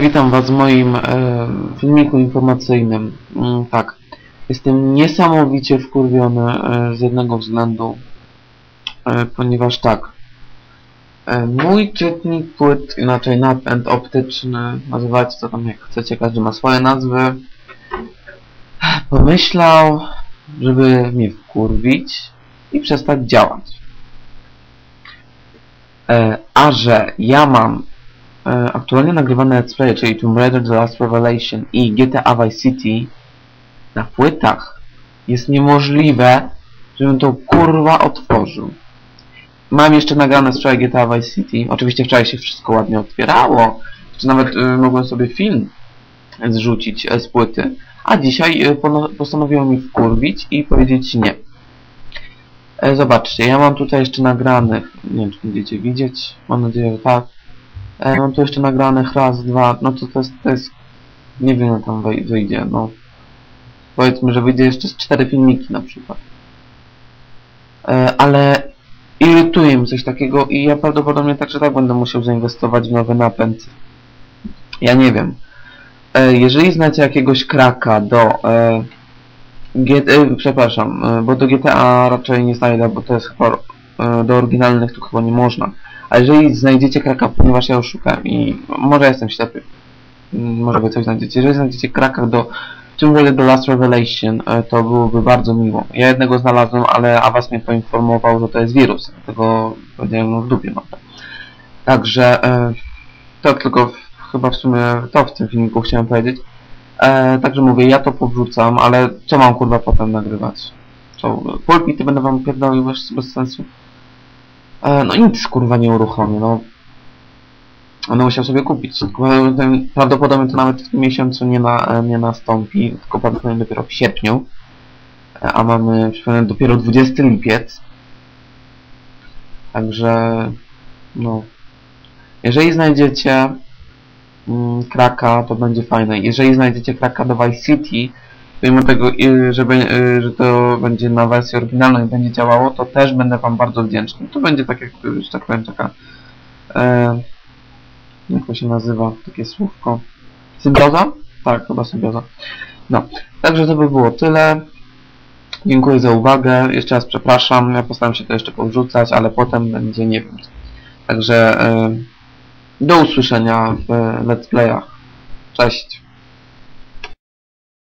witam Was w moim e, filmiku informacyjnym. Mm, tak, jestem niesamowicie wkurwiony e, z jednego względu, e, ponieważ tak, e, mój czytnik płyt, inaczej napęd optyczny, nazywajcie co tam jak chcecie, każdy ma swoje nazwy, pomyślał, żeby mnie wkurwić i przestać działać. E, a że ja mam aktualnie nagrywane let's play, czyli Tomb Raider The Last Revelation i GTA Vice City na płytach, jest niemożliwe, żebym to kurwa otworzył. Mam jeszcze nagrane z wczoraj GTA Vice City. Oczywiście wczoraj się wszystko ładnie otwierało. Czy nawet y, mogłem sobie film zrzucić e, z płyty. A dzisiaj y, postanowiłem mi wkurwić i powiedzieć nie. E, zobaczcie, ja mam tutaj jeszcze nagranych, nie wiem czy będziecie widzieć, mam nadzieję, że tak. E, mam tu jeszcze nagranych raz, dwa, no to to jest, to jest nie wiem jak tam wyjdzie, no. Powiedzmy, że wyjdzie jeszcze z cztery filmiki na przykład. E, ale irytuje mnie coś takiego i ja prawdopodobnie tak czy tak będę musiał zainwestować w nowy napęd. Ja nie wiem. E, jeżeli znacie jakiegoś kraka do e, e, przepraszam, e, bo do GTA raczej nie znajdę, bo to jest chyba e, do oryginalnych tu chyba nie można. A jeżeli znajdziecie kraka, ponieważ ja już szukałem i może jestem ślepy, mm, może wy coś znajdziecie. Jeżeli znajdziecie kraka do Tomb The Last Revelation, e, to byłoby bardzo miło. Ja jednego znalazłem, ale Awas mnie poinformował, że to jest wirus, dlatego powiedziałem, no w dupie mam. Także e, to tylko w, chyba w sumie to w tym filmiku chciałem powiedzieć. E, także mówię, ja to powrzucam, ale co mam kurwa potem nagrywać? Co, pulpity będę wam pierdolił bez sensu? E, no nic kurwa nie uruchomię, no. Będę musiał sobie kupić. Ten- Prawdopodobnie to nawet w tym miesiącu nie, na, nie nastąpi, tylko prawdopodobnie dopiero w sierpniu. E, A mamy przypomnę dopiero 20 lipiec. Także no. Jeżeli znajdziecie mm, kraka, to będzie fajne. Jeżeli znajdziecie kraka do Vice City, mimo tego, y, że, be- y, że to będzie na wersji oryginalnej będzie działało, to też będę Wam bardzo wdzięczny. To będzie tak jak, y, że tak powiem, taka e, jak to się nazywa, takie słówko symbioza? Tak, chyba symbioza. No, także to by było tyle. Dziękuję za uwagę. Jeszcze raz przepraszam. Ja postaram się to jeszcze powrzucać, ale potem będzie nie wiem. Także e, do usłyszenia w let's playach. Cześć.